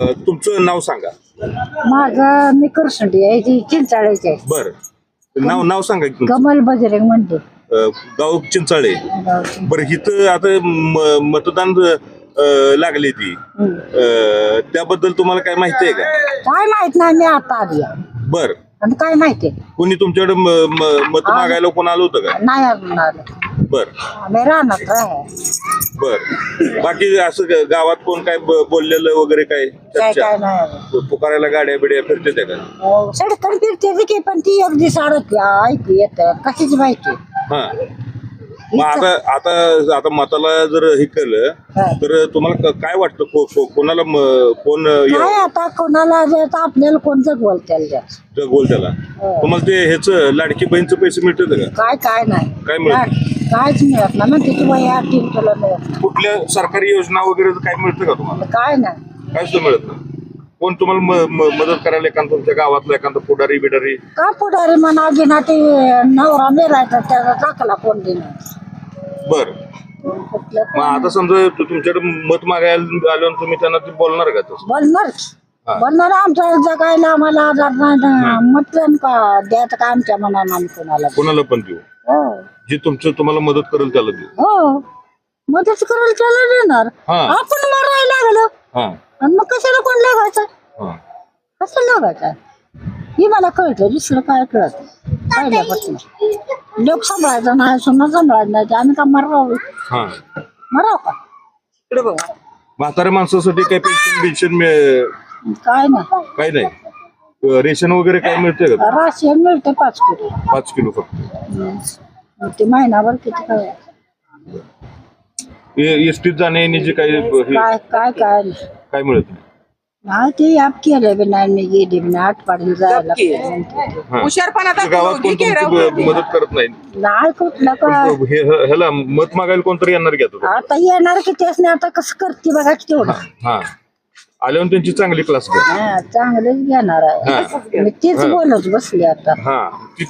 तुमचं नाव सांगा. माझं मी करसुंडी आहे ती चिंचाळ्याची आहे. बर. नाव नाव सांगा की तुमचं. कमल बजरंग म्हणते अ, गाव चिंचाळे. गावची. बरं इथं आता म- मतदान अ, लागले ती. हम्म. अ, त्याबद्दल तुम्हाला काय माहिती आहे का? काय माहीत नाही मी आता आली आहे. बर. आणि काय माहिती कोणी तुमच्याकडे म- म- मत मागायला कोण आलं होतं का? नाही अजून आलं. बर. आम्ही राहणार आहे. बर. बाकी असं ग- गावात कोण काय ब- बोललेलं वगैरे काय? काय चर्चा? काय नाही. अजून. पुकारायला गाड्या बिड्या फिरते त्या का? हो, फिरते की पण ती अगदी साडत ऐकू येत. कशाची माहिती हा. मग आता आता आता मताला जर हे केलं हा. तर तुम्हाला क- काय वाटतं? को- को- कोणाला म- कोण काय या- आता कोणाला आपल्याला कोण जगवल त्याला. बोल त्याला? हो. तुम्हाला ते ह्याच लाडकी बहीणचं पैसे मिळतात का? काय काय नाही. काय मिळत? कायच मिळत नाही म्हणते तू या टीम तुला मिळत नाही. कुठल्या सरकारी योजना वगैरे काय मिळतं का तुम्हाला? काय नाही. काय सुद्धा मिळत नाही. कोण तुम्हाला म- म- मदत करायला एखादा तुमच्या गावातला एखादा पुढारी बिडारी का पुढारी म्हणा घेणार ते नवरा मेरायचा त्याचा टाकला कोण देणार? बर. कुठलं मग आता समजा तु- तुमच्याकडे मत मागायला आलो तुम्ही त्यांना ते बोलणार का तसं? बोलणार. हा. बोलणार आमच्या जगायला आम्हाला आधार नाही ना. मतदान का द्यायचं का आमच्या मनानं आम्ही कोणाला. कोणाला पण देऊ. जे तुमचं तुम्हाला मदत करेल त्याला देऊ. हो. मदत करायला त्याला देणार. हा. आपण मारायला लागलो. हा. आणि मग कशाला कोण लागायचं? हा. कसं लागायचं? हे मला कळतं दुसरं काय कळत नाही. पहिल्यापासून. लोक सांभाळायचं नाही सुना सांभाळायचं नाही. ते आम्ही का मराव? हा. मराव का? म्हाताऱ्या माणसासाठी काही पेन्शन बिन्शन मिळ- काय नाही. काही नाही. अं, रेशन वगैरे काय मिळते का? राशन मिळते पाच किलो. पाच किलो फक्त. मग ते महिनाभर किती काय? एसटीत जाणे येण्याचे काही हे काय काय काय नाही. काय मिळत नाही? नाही ते ॲप केलं बी नाही मी गेली बी नाही जायला लागतं. हा. हुशारपण आता तुमच्या गावात कोण दोघी तुमची केराव ब- मदत करत नाही. नाही कुठलं काय? हे हे- ह्याला मत मागायला कोणतरी येणार घ्या आता येणार की तेच नाही आता कसं करते बघा की तेवढं. हा. आल्यावर त्यांची चांगली क्लास घ्या. हा चांगलंच घेणार. आहे. मी तेच बोलत बसली आता. हा. ती-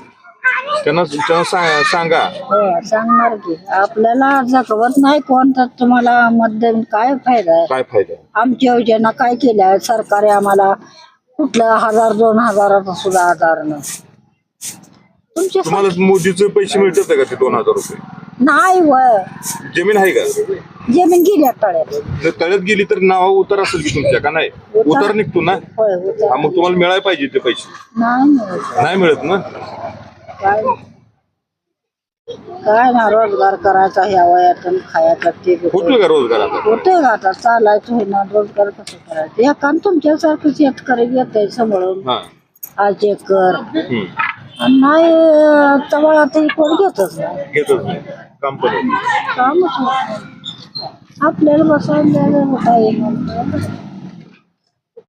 त्यांना त्यांना सा- सांगा. हो सांगणार की. आपल्याला जगवत नाही कोण तर तुम्हाला देऊन काय फायदा आहे? काय फायदा आमच्या योजना काय केल्या? सरकारी आम्हाला कुठलं हजार दोन हजाराचा सुद्धा आधार नाही. तुमच्या तुम्हाला मोदीचे पैसे मिळतात का ते दोन हजार रुपये? नाही व जमीन आहे का? जमीन गेल्या तळ्यात जर तळ्यात गेली तर नाव उतार असेल की तुमच्या का नाही? उतार निघतो ना? होय. हा मग तुम्हाला मिळायला पाहिजे ते पैसे. नाही मिळत. नाही मिळत ना? काय? काय ना रोजगार करायचा ह्या वयात आणि खायचा ते बी होतोय का रोजगार आता? होतंय का आता चालायचं होईना रोजगार कसं करायचं? या काम तुमच्यासारखं शेतकरी घेत आहे सांभाळून. हा. आज हम्म. आणि नाही तवळा तरी कोण घेतच नाही. घेतच नाही. काम पण होत. कामच होत नाही. आपल्याला बसायला द्यायला काय म्हणतो